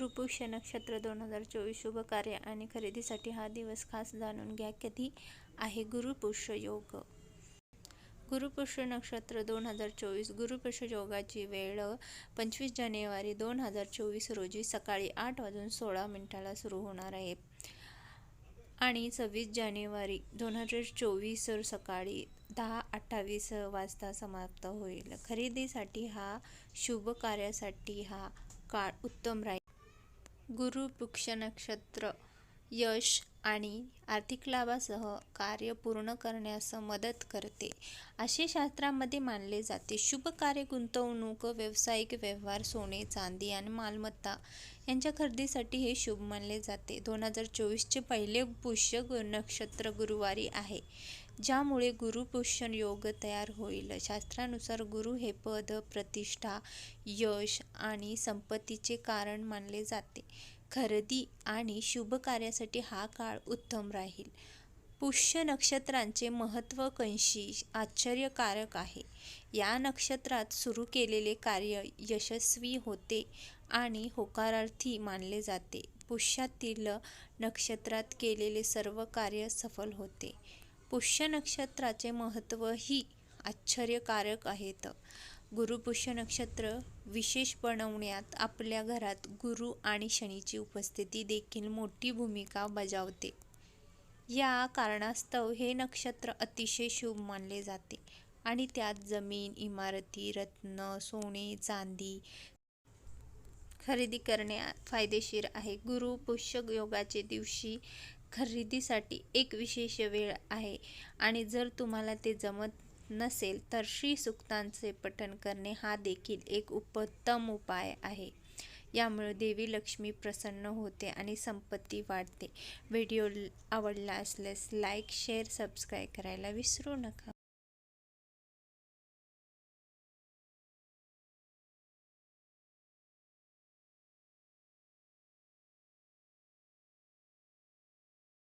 गुरुपुष्य नक्षत्र दोन हजार चोवीस शुभ कार्य आणि खरेदीसाठी हा दिवस खास जाणून घ्या कधी आहे? गुरुपुष्य योग. गुरुपुष्य नक्षत्र दोन हजार चोवीस गुरुपुष्य योगाची वेळ पंचवीस जानेवारी दोन हजार चोवीस रोजी सकाळी आठ वाजून सोळा मिनिटाला सुरू होणार आहे. आणि सव्वीस जानेवारी दोन हजार चोवीस सकाळी दहा अठ्ठावीस वाजता समाप्त होईल. खरेदीसाठी हा शुभ कार्यासाठी हा काळ उत्तम राहील. गुरु वृक्ष नक्षत्र यश आणि आर्थिक लाभासह कार्य पूर्ण करण्यास मदत करते. असे शास्त्रामध्ये मानले जाते. शुभ कार्य गुंतवणूक व्यावसायिक व्यवहार सोने चांदी आणि मालमत्ता यांच्या खरेदीसाठी हे शुभ मानले जाते. दोन हजार चोवीसचे पहिले पुष्य नक्षत्र गुरुवारी आहे. ज्यामुळे गुरुपुष्य योग तयार होईल. शास्त्रानुसार गुरु हे पद प्रतिष्ठा यश आणि संपत्तीचे कारण मानले जाते. खरेदी आणि शुभ कार्यासाठी हा काळ उत्तम राहील. पुष्य नक्षत्रांचे महत्त्व कंशी आश्चर्यकारक आहे. या नक्षत्रात सुरू केलेले कार्य यशस्वी होते आणि होकारार्थी मानले जाते. पुष्यातील नक्षत्रात केलेले सर्व कार्य सफल होते. पुष्य नक्षत्राचे महत्त्वही आश्चर्यकारक आहेत. गुरुपुष्य नक्षत्र विशेष बनवण्यात आपल्या घरात गुरु आणि शनीची उपस्थिती देखील मोठी भूमिका बजावते. या कारणास्तव हे नक्षत्र अतिशय शुभ मानले जाते आणि त्यात जमीन इमारती रत्न सोने चांदी खरेदी करणे फायदेशीर आहे. गुरु पुष्य योगाचे दिवशी खरेदीसाठी एक विशेष वेळ आहे आणि जर तुम्हाला ते जमत नसेल तर श्री सुक्तांचे पठण करणे हा देखील एक उत्तम उपाय आहे. यामुळे देवी लक्ष्मी प्रसन्न होते आणि संपत्ती वाढते. व्हिडिओ आवडला असल्यास लाईक शेअर सबस्क्राईब करायला विसरू नका.